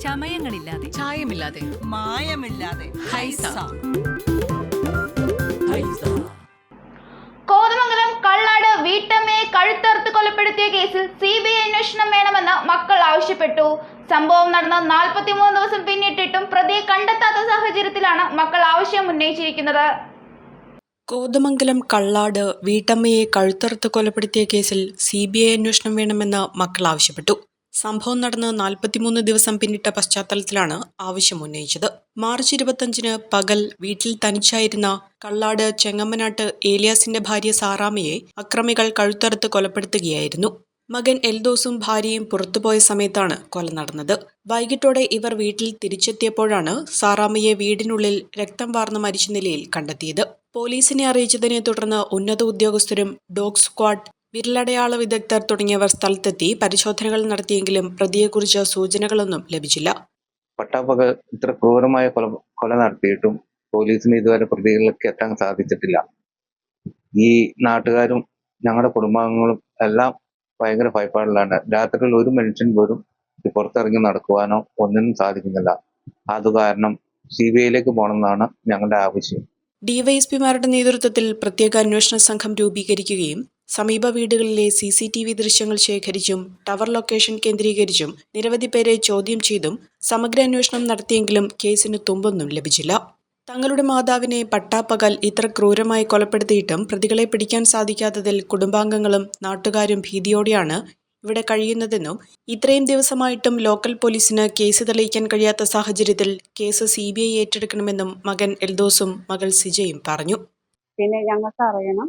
ചമയങ്ങളില്ലാതെ. ചായമില്ലാതെ. മായമില്ലാതെ. ഹൈസ. കോതമംഗലം കള്ളാട് വീട്ടമ്മയെ കഴുത്തറുത്ത് കൊലപ്പെടുത്തിയ കേസിൽ സി ബി ഐ അന്വേഷണം വേണമെന്ന് മക്കൾ ആവശ്യപ്പെട്ടു. സംഭവം നടന്ന നാൽപ്പത്തിമൂന്ന് ദിവസം പിന്നിട്ടിട്ടും പ്രതിയെ കണ്ടെത്താത്ത സാഹചര്യത്തിലാണ് മക്കൾ ആവശ്യം ഉന്നയിച്ചിരിക്കുന്നത്. കോതമംഗലം കള്ളാട് വീട്ടമ്മയെ കഴുത്തറുത്ത് കൊലപ്പെടുത്തിയ കേസിൽ സി ബി ഐ അന്വേഷണം വേണമെന്ന് മക്കൾ ആവശ്യപ്പെട്ടു. സംഭവം നടന്ന് നാൽപ്പത്തിമൂന്ന് ദിവസം പിന്നിട്ട പശ്ചാത്തലത്തിലാണ് ആവശ്യം ഉന്നയിച്ചത് മാർച്ച് ഇരുപത്തഞ്ചിന് പകൽ വീട്ടിൽ തനിച്ചായിരുന്ന കള്ളാട് ചെങ്ങമ്മനാട്ട് ഏലിയാസിന്റെ ഭാര്യ സാറാമയെ അക്രമികൾ കഴുത്തറുത്ത് കൊലപ്പെടുത്തുകയായിരുന്നു. മകൻ എൽദോസും ഭാര്യയും പുറത്തുപോയ സമയത്താണ് കൊല നടന്നത്. വൈകിട്ടോടെ ഇവർ വീട്ടിൽ തിരിച്ചെത്തിയപ്പോഴാണ് സാറാമയെ വീടിനുള്ളിൽ രക്തം വാർന്ന മരിച്ച നിലയിൽ കണ്ടെത്തിയത്. പോലീസിനെ അറിയിച്ചതിനെ തുടർന്ന് ഉന്നത ഉദ്യോഗസ്ഥരും ഡോഗ് സ്ക്വാഡ് വിരലടയാള വിദഗ്ധർ തുടങ്ങിയവർ സ്ഥലത്തെത്തി പരിശോധനകൾ നടത്തിയെങ്കിലും പ്രതിയെക്കുറിച്ച് സൂചനകളൊന്നും ലഭിച്ചില്ല. പട്ടാപ്പക ഇത്ര ക്രൂരമായ കൊല കൊല നടത്തിയിട്ടും പോലീസിന് ഇതുവരെ പ്രതികളിലേക്ക് എത്താൻ സാധിച്ചിട്ടില്ല. ഈ നാട്ടുകാരും ഞങ്ങളുടെ കുടുംബാംഗങ്ങളും എല്ലാം ഭയങ്കര ഭയപ്പാടിലാണ്. രാത്രിയിൽ ഒരു മനുഷ്യൻ പോലും പുറത്തിറങ്ങി നടക്കുവാനോ ഒന്നിനും സാധിക്കുന്നില്ല. അത് കാരണം സി ബി ഐയിലേക്ക് പോകണമെന്നാണ് ഞങ്ങളുടെ ആവശ്യം. ഡിവൈഎസ്പിമാരുടെ നേതൃത്വത്തിൽ പ്രത്യേക അന്വേഷണ സംഘം രൂപീകരിക്കുകയും സമീപ വീടുകളിലെ സി സി ടി വി ദൃശ്യങ്ങൾ ശേഖരിച്ചും ടവർ ലൊക്കേഷൻ കേന്ദ്രീകരിച്ചും നിരവധി പേരെ ചോദ്യം ചെയ്തും സമഗ്ര അന്വേഷണം നടത്തിയെങ്കിലും കേസിന് തുമ്പൊന്നും ലഭിച്ചില്ല. തങ്ങളുടെ മാതാവിനെ പട്ടാപ്പകൽ ഇത്ര ക്രൂരമായി കൊലപ്പെടുത്തിയിട്ടും പ്രതികളെ പിടിക്കാൻ സാധിക്കാത്തതിൽ കുടുംബാംഗങ്ങളും നാട്ടുകാരും ഭീതിയോടെയാണ് ഇവിടെ കഴിയുന്നതെന്നും ഇത്രയും ദിവസമായിട്ടും ലോക്കൽ പോലീസിന് കേസ് തെളിയിക്കാൻ കഴിയാത്ത സാഹചര്യത്തിൽ കേസ് സി ബി ഐ ഏറ്റെടുക്കണമെന്നും മകൻ എൽദോസും മകൾ സിജയും പറഞ്ഞു. പിന്നെ ഞങ്ങൾക്ക് അറിയണം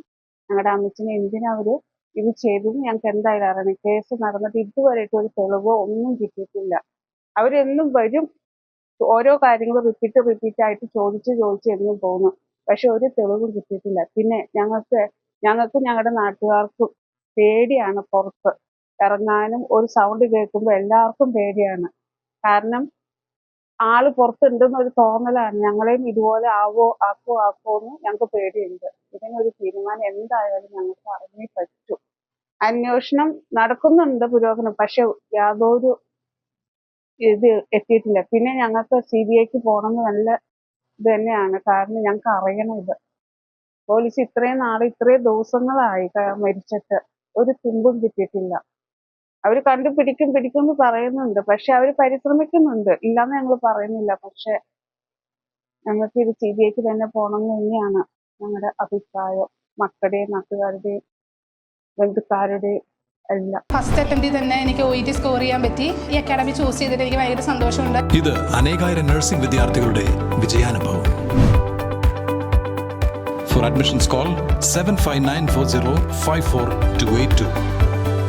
ഞങ്ങളുടെ അമ്മച്ചിനെ എന്തിനാ അവർ ഇത് ചെയ്തത്? ഞങ്ങൾക്ക് എന്തായാലും അറിയണം കേസ് നടന്നിട്ട് ഇതുവരെയായിട്ട് ഒരു തെളിവോ ഒന്നും കിട്ടിയിട്ടില്ല. അവരെന്നും വരും. ഓരോ കാര്യങ്ങളും റിപ്പീറ്റ് റിപ്പീറ്റ് ആയിട്ട് ചോദിച്ച് ചോദിച്ച് എന്നും പോകുന്നു. പക്ഷെ ഒരു തെളിവും കിട്ടിയിട്ടില്ല. പിന്നെ ഞങ്ങൾക്ക് ഞങ്ങൾക്കും ഞങ്ങളുടെ നാട്ടുകാർക്കും പേടിയാണ് പുറത്ത്. ഇറങ്ങാനും ഒരു സൗണ്ട് കേൾക്കുമ്പോൾ എല്ലാവർക്കും പേടിയാണ്. കാരണം ആൾ പുറത്തുണ്ടെന്ന് ഒരു തോന്നലാണ്. ഞങ്ങളെയും ഇതുപോലെ ആവോ ആക്കോ ആക്കോ എന്ന് ഞങ്ങൾക്ക് പേടിയുണ്ട്. ഇതിനൊരു തീരുമാനം എന്തായാലും ഞങ്ങൾക്ക് അറിഞ്ഞേ പറ്റൂ. അന്വേഷണം നടക്കുന്നുണ്ട് പുരോഗമനം പക്ഷെ യാതൊരു ഇത് എത്തിയിട്ടില്ല. പിന്നെ ഞങ്ങൾക്ക് സി ബി ഐക്ക് പോകണമെന്ന് നല്ല ഇത് തന്നെയാണ്. കാരണം ഞങ്ങൾക്ക് അറിയണം ഇത്. പോലീസ് ഇത്രയും നാൾ ഇത്രയും ദിവസങ്ങളായി മരിച്ചിട്ട് ഒരു തുമ്പും കിട്ടിയിട്ടില്ല. അവർ കണ്ടുപിടിക്കും പിടിക്കും എന്ന് പറയുന്നുണ്ട്. പക്ഷെ അവർ പരിശ്രമിക്കുന്നുണ്ട്. ഇല്ലാന്ന് ഞങ്ങൾ പറയുന്നില്ല. പക്ഷെ ഞങ്ങൾക്ക് ഇത് സി ബി ഐക്ക് തന്നെ പോകണം എന്ന് തന്നെയാണ് ഞങ്ങളുടെ അഭിപ്രായം. മക്കളുടെയും നാട്ടുകാരുടെയും ബന്ധുക്കാരുടെയും എല്ലാം. ഫസ്റ്റ് അറ്റംപ്റ്റിൽ തന്നെ എനിക്ക് ഒ സ്കോർ ചെയ്യാൻ പറ്റി. ഈ അക്കാഡമി ചൂസ് ചെയ്തിട്ട് എനിക്ക് ഭയങ്കര സന്തോഷമുണ്ട്. ഇത് അനേകായിരം നഴ്സിംഗ് വിദ്യാർത്ഥികളുടെ വിജയാനുഭവം. For admissions call 7594054282.